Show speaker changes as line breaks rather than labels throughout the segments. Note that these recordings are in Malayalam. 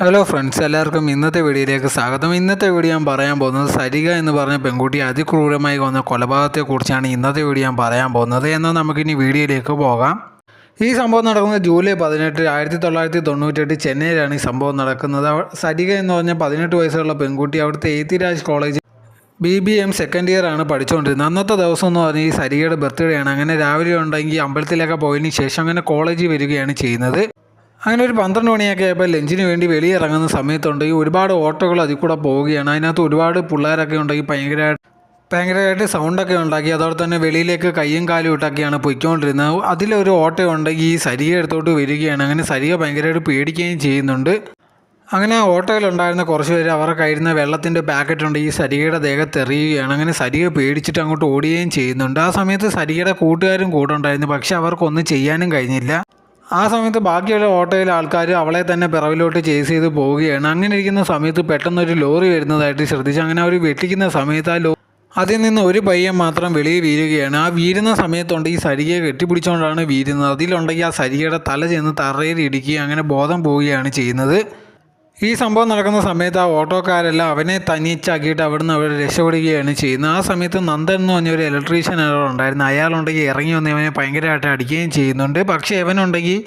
ഹലോ ഫ്രണ്ട്സ് എല്ലാവർക്കും ഇന്നത്തെ വീഡിയോയിലേക്ക് സ്വാഗതം. ഇന്നത്തെ വീഡിയോ ഞാൻ പറയാൻ പോകുന്നത് സരിക എന്ന് പറഞ്ഞ പെൺകുട്ടി അതിക്രൂരമായി വന്ന കൊലപാതകത്തെക്കുറിച്ചാണ് ഇന്നത്തെ വീഡിയോ ഞാൻ പറയാൻ പോകുന്നത്. എന്നാൽ നമുക്കിനി വീഡിയോയിലേക്ക് പോകാം. ഈ സംഭവം നടക്കുന്നത് ജൂലൈ പതിനെട്ട് ആയിരത്തി തൊള്ളായിരത്തി തൊണ്ണൂറ്റെട്ട് ചെന്നൈയിലാണ് ഈ സംഭവം നടക്കുന്നത്. സരിക എന്ന് പറഞ്ഞ പതിനെട്ട് വയസ്സുള്ള പെൺകുട്ടി അവിടുത്തെ Ethiraj college B B M second year ആണ് പഠിച്ചുകൊണ്ടിരുന്നത് അന്നത്തെ ദിവസം എന്ന് പറഞ്ഞാൽ ഈ സരികയുടെ ബർത്ത്ഡേ ആണ്. അങ്ങനെ രാവിലെ ഉണ്ടെങ്കിൽ അമ്പലത്തിലൊക്കെ പോയതിന് ശേഷം അങ്ങനെ കോളേജിൽ വരികയാണ് ചെയ്യുന്നത്. അങ്ങനെ ഒരു പന്ത്രണ്ട് മണിയൊക്കെ ആയപ്പോൾ ലഞ്ചിന് വേണ്ടി വെളിയിറങ്ങുന്ന സമയത്തുണ്ടെങ്കിൽ ഒരുപാട് ഓട്ടോകൾ അതിൽ കൂടെ പോവുകയാണ്. അതിനകത്ത് ഒരുപാട് പിള്ളേരൊക്കെ ഉണ്ടെങ്കിൽ ഭയങ്കരമായിട്ട് ഭയങ്കരമായിട്ട് സൗണ്ടൊക്കെ ഉണ്ടാക്കി. അതോടെ തന്നെ വെളിയിലേക്ക് കയ്യും കാലും ഇട്ടൊക്കെയാണ് പൊയ്ക്കൊണ്ടിരുന്നത്. അതിലൊരു ഓട്ടോ ഉണ്ടെങ്കിൽ ഈ സരിക എടുത്തോട്ട് വരികയാണ്. അങ്ങനെ സരിക ഭയങ്കരമായിട്ട് പേടിക്കുകയും ചെയ്യുന്നുണ്ട്. അങ്ങനെ ഓട്ടോയിലുണ്ടായിരുന്ന കുറച്ച് പേര് അവരുടെ കയ്യിരുന്ന വെള്ളത്തിന്റെ പാക്കറ്റ് ഉണ്ട്. ഈ സരികയുടെ ദേഹത്ത് എറിയുകയാണ്. അങ്ങനെ സരിക പേടിച്ചിട്ട് അങ്ങോട്ട് ഓടുകയും ചെയ്യുന്നുണ്ട്. ആ സമയത്ത് സരികയുടെ കൂട്ടുകാരും കൂടെ ഉണ്ടായിരുന്നു. പക്ഷേ അവർക്കൊന്നും ചെയ്യാനും കഴിഞ്ഞില്ല. ആ സമയത്ത് ബാക്കിയുള്ള ഓട്ടോയിലെ ആൾക്കാർ അവളെ തന്നെ പിറവിലോട്ട് ചേസ് ചെയ്ത് പോവുകയാണ്. അങ്ങനെ ഇരിക്കുന്ന സമയത്ത് പെട്ടെന്നൊരു ലോറി വരുന്നതായിട്ട് ശ്രദ്ധിച്ചു അങ്ങനെ അവർ വെട്ടിക്കുന്ന സമയത്ത് ആ ലോ അതിൽ നിന്ന് ഒരു പയ്യൻ മാത്രം വെളിയിൽ വീഴുകയാണ്. ആ വീഴുന്ന സമയത്തുണ്ട് ഈ സരികയെ കെട്ടിപ്പിടിച്ചുകൊണ്ടാണ് വീഴുന്നത്. അതിലുണ്ടെങ്കിൽ ആ സരികയുടെ തല ചെന്ന് തറയിൽ ഇടിക്കുകയും അങ്ങനെ ബോധം പോവുകയാണ് ചെയ്യുന്നത്. ഈ സംഭവം നടക്കുന്ന സമയത്ത് ആ ഓട്ടോക്കാരെല്ലാം അവനെ തനിച്ചാക്കിയിട്ട് അവിടുന്ന് അവർ രക്ഷപ്പെടുകയാണ് ചെയ്യുന്നത്. ആ സമയത്ത് നന്ദൻ എന്ന് പറഞ്ഞൊരു ഇലക്ട്രീഷ്യൻ അവിടെ ഉണ്ടായിരുന്നു. അയാളുണ്ടെങ്കിൽ ഇറങ്ങി വന്ന് ഇവനെ ഭയങ്കരമായിട്ട് അടിക്കുകയും ചെയ്യുന്നുണ്ട്. പക്ഷേ ഇവനുണ്ടെങ്കിൽ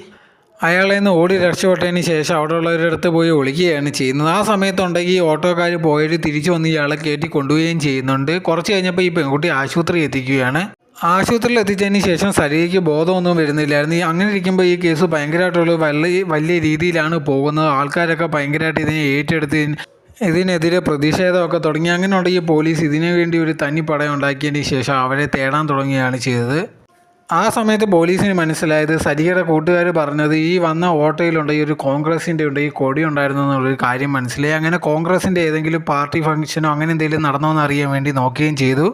അയാളെ നിന്ന് ഓടി രക്ഷപ്പെട്ടതിന് ശേഷം അവിടെ ഉള്ളവരുടെ പോയി ഒളിക്കുകയാണ് ചെയ്യുന്നത്. ആ സമയത്തുണ്ടെങ്കിൽ ഓട്ടോക്കാർ പോയിട്ട് തിരിച്ചു വന്ന് ഇയാളെ കയറ്റി കൊണ്ടുപോവുകയും ചെയ്യുന്നുണ്ട്. കുറച്ച് കഴിഞ്ഞപ്പോൾ ഈ പെൺകുട്ടി ആശുപത്രി എത്തിക്കുകയാണ്. ആശുപത്രിയിൽ എത്തിച്ചതിന് ശേഷം സരികയ്ക്ക് ബോധമൊന്നും വരുന്നില്ലായിരുന്നു. ഈ അങ്ങനെ ഇരിക്കുമ്പോൾ ഈ കേസ് ഭയങ്കരമായിട്ടുള്ള വലിയ വലിയ രീതിയിലാണ് പോകുന്നത്. ആൾക്കാരൊക്കെ ഭയങ്കരമായിട്ട് ഇതിനെ ഏറ്റെടുത്ത് ഇതിനെതിരെ പ്രതിഷേധമൊക്കെ തുടങ്ങി. അങ്ങനെ ഉണ്ടെങ്കിൽ പോലീസ് ഇതിനു വേണ്ടി ഒരു തനി പടയം ഉണ്ടാക്കിയതിന് ശേഷം അവരെ തേടാൻ തുടങ്ങുകയാണ് ചെയ്തത്. ആ സമയത്ത് പോലീസിന് മനസ്സിലായത് സരികയുടെ കൂട്ടുകാർ പറഞ്ഞത് ഈ വന്ന ഓട്ടോയിലുണ്ടെങ്കിൽ ഒരു കോൺഗ്രസിന്റെ ഉണ്ട് ഈ കൊടി ഉണ്ടായിരുന്നു എന്നുള്ളൊരു കാര്യം മനസ്സിലായി. അങ്ങനെ കോൺഗ്രസിന്റെ ഏതെങ്കിലും പാർട്ടി ഫംഗ്ഷനോ അങ്ങനെ എന്തെങ്കിലും നടന്നോ എന്ന് അറിയാൻ വേണ്ടി നോക്കുകയും ചെയ്തു.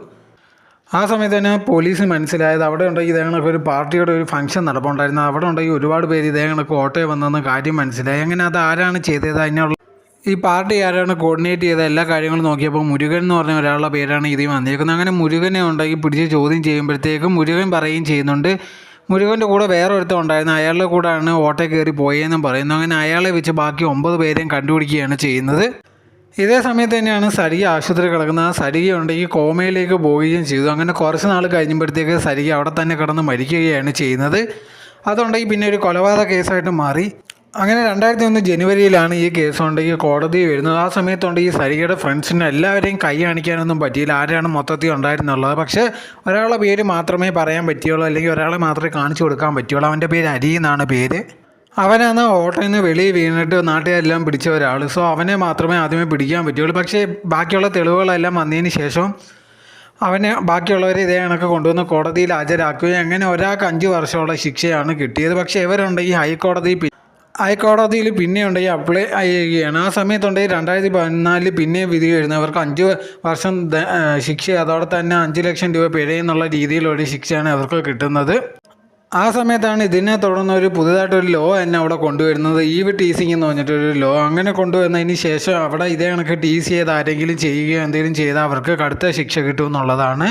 ആ സമയത്ത് തന്നെ പോലീസിന് മനസ്സിലായത് അവിടെ ഉണ്ടെങ്കിൽ ഇതേ കണക്ക് ഒരു പാർട്ടിയുടെ ഒരു ഫംഗ്ഷൻ നടപ്പുണ്ടായിരുന്നു. അവിടെ ഉണ്ടെങ്കിൽ ഒരുപാട് പേര് ഇതേ കണക്ക് ഓട്ടോയിൽ വന്നെന്ന് കാര്യം മനസ്സിലായി. അങ്ങനെ അത് ആരാണ് ചെയ്തത്? അതിനുള്ള ഈ പാർട്ടി ആരാണ് കോർഡിനേറ്റ് ചെയ്ത എല്ലാ കാര്യങ്ങളും നോക്കിയപ്പോൾ മുരുകൻ എന്ന് പറഞ്ഞ ഒരാളുടെ പേരാണ് ഇതിൽ വന്നിരിക്കുന്നത്. അങ്ങനെ മുരുകനെ ഉണ്ടെങ്കിൽ പിടിച്ച് ചോദ്യം ചെയ്യുമ്പോഴത്തേക്കും മുരുകൻ പറയുകയും ചെയ്യുന്നുണ്ട്. മുരുകന്റെ കൂടെ വേറെ ഒരുത്തം ഉണ്ടായിരുന്നു. അയാളുടെ കൂടെയാണ് ഓട്ടോ കയറി പോയതെന്നും പറയുന്നു. അങ്ങനെ അയാളെ വെച്ച് ബാക്കി ഒമ്പത് പേരെയും കണ്ടുപിടിക്കുകയാണ് ചെയ്യുന്നത്. ഇതേ സമയത്ത് തന്നെയാണ് സരിക ആശുപത്രി കിടക്കുന്നത്. ആ സരിക ഉണ്ടെങ്കിൽ കോമയിലേക്ക് പോവുകയും ചെയ്തു. അങ്ങനെ കുറച്ച് നാൾ കഴിഞ്ഞപ്പോഴത്തേക്ക് സരിക അവിടെ തന്നെ കിടന്ന് മരിക്കുകയാണ് ചെയ്യുന്നത്. അതുണ്ടെങ്കിൽ പിന്നെ ഒരു കൊലപാതക കേസായിട്ട് മാറി. അങ്ങനെ രണ്ടായിരത്തി ഒന്ന് ജനുവരിയിലാണ് ഈ കേസ് ഉണ്ടെങ്കിൽ കോടതി വരുന്നത്. ആ സമയത്തുണ്ടെങ്കിൽ സരികയുടെ ഫ്രണ്ട്സിന് എല്ലാവരെയും കൈ കാണിക്കാനൊന്നും പറ്റിയില്ല. ആരാണ് മൊത്തത്തിൽ ഉണ്ടായിരുന്നുള്ളത്? പക്ഷേ ഒരാളുടെ പേര് മാത്രമേ പറയാൻ പറ്റുള്ളൂ അല്ലെങ്കിൽ ഒരാളെ മാത്രമേ കാണിച്ചു കൊടുക്കാൻ പറ്റുള്ളൂ അവന്റെ പേര് അരി എന്നാണ് പേര്. അവനാണ് ഓട്ടോയിൽ നിന്ന് വെളിയിൽ വീണിട്ട് നാട്ടുകാരെല്ലാം പിടിച്ച ഒരാൾ സോ അവനെ മാത്രമേ ആദ്യമേ പിടിക്കാൻ പറ്റുള്ളൂ. പക്ഷേ ബാക്കിയുള്ള തെളിവുകളെല്ലാം വന്നതിന് ശേഷം അവനെ ബാക്കിയുള്ളവരെ ഇതേ കണക്ക് കൊണ്ടുവന്ന് കോടതിയിൽ ഹാജരാക്കുകയും അങ്ങനെ ഒരാൾക്ക് അഞ്ച് വർഷമുള്ള ശിക്ഷയാണ് കിട്ടിയത്. പക്ഷേ ഇവരുണ്ടെങ്കിൽ ഹൈക്കോടതി ഹൈക്കോടതിയിൽ പിന്നെ ഉണ്ടെങ്കിൽ അപ്ലൈ ചെയ്യുകയാണ്. ആ സമയത്തുണ്ടെങ്കിൽ രണ്ടായിരത്തി പതിനാലിൽ പിന്നെ വിധി എഴുതുന്നവർക്ക് അഞ്ച് വർഷം ശിക്ഷ. അതോടെ തന്നെ അഞ്ച് ലക്ഷം രൂപ പിഴയെന്നുള്ള രീതിയിലൊരു ശിക്ഷയാണ് അവർക്ക് കിട്ടുന്നത്. ആ സമയത്താണ് ഇതിനെ തുടർന്ന് ഒരു പുതുതായിട്ടൊരു ലോ തന്നെ അവിടെ കൊണ്ടുവരുന്നത്. ഈവ് ടീസിങ് എന്ന് പറഞ്ഞിട്ടൊരു ലോ അങ്ങനെ കൊണ്ടുവന്നതിന് ശേഷം അവിടെ ഇതേ കണക്ക് ടീസ് ചെയ്ത് ആരെങ്കിലും ചെയ്യുകയോ എന്തെങ്കിലും ചെയ്താൽ അവർക്ക് കടുത്ത ശിക്ഷ കിട്ടും എന്നുള്ളതാണ്.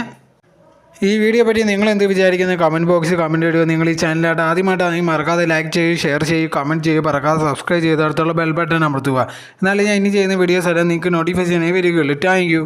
ഈ വീഡിയോ പറ്റി നിങ്ങൾ എന്ത് വിചാരിക്കുന്നത് കമന്റ് ബോക്സിൽ കമന്റ് ഇടുക. നിങ്ങൾ ഈ ചാനലായിട്ട് ആദ്യമായിട്ടാണെങ്കിൽ മറക്കാതെ ലൈക്ക് ചെയ്യുക ഷെയർ ചെയ്യുക കമന്റ് ചെയ്യുക മറക്കാതെ സബ്സ്ക്രൈബ് ചെയ്ത് അടുത്തുള്ള ബെൽ ബട്ടൺ അമർത്തുക. എന്നാലും ഞാൻ ഇനി ചെയ്യുന്ന വീഡിയോസ് എല്ലാം നിങ്ങൾക്ക് നോട്ടിഫിക്കേഷനായി വരികയുള്ളൂ. താങ്ക്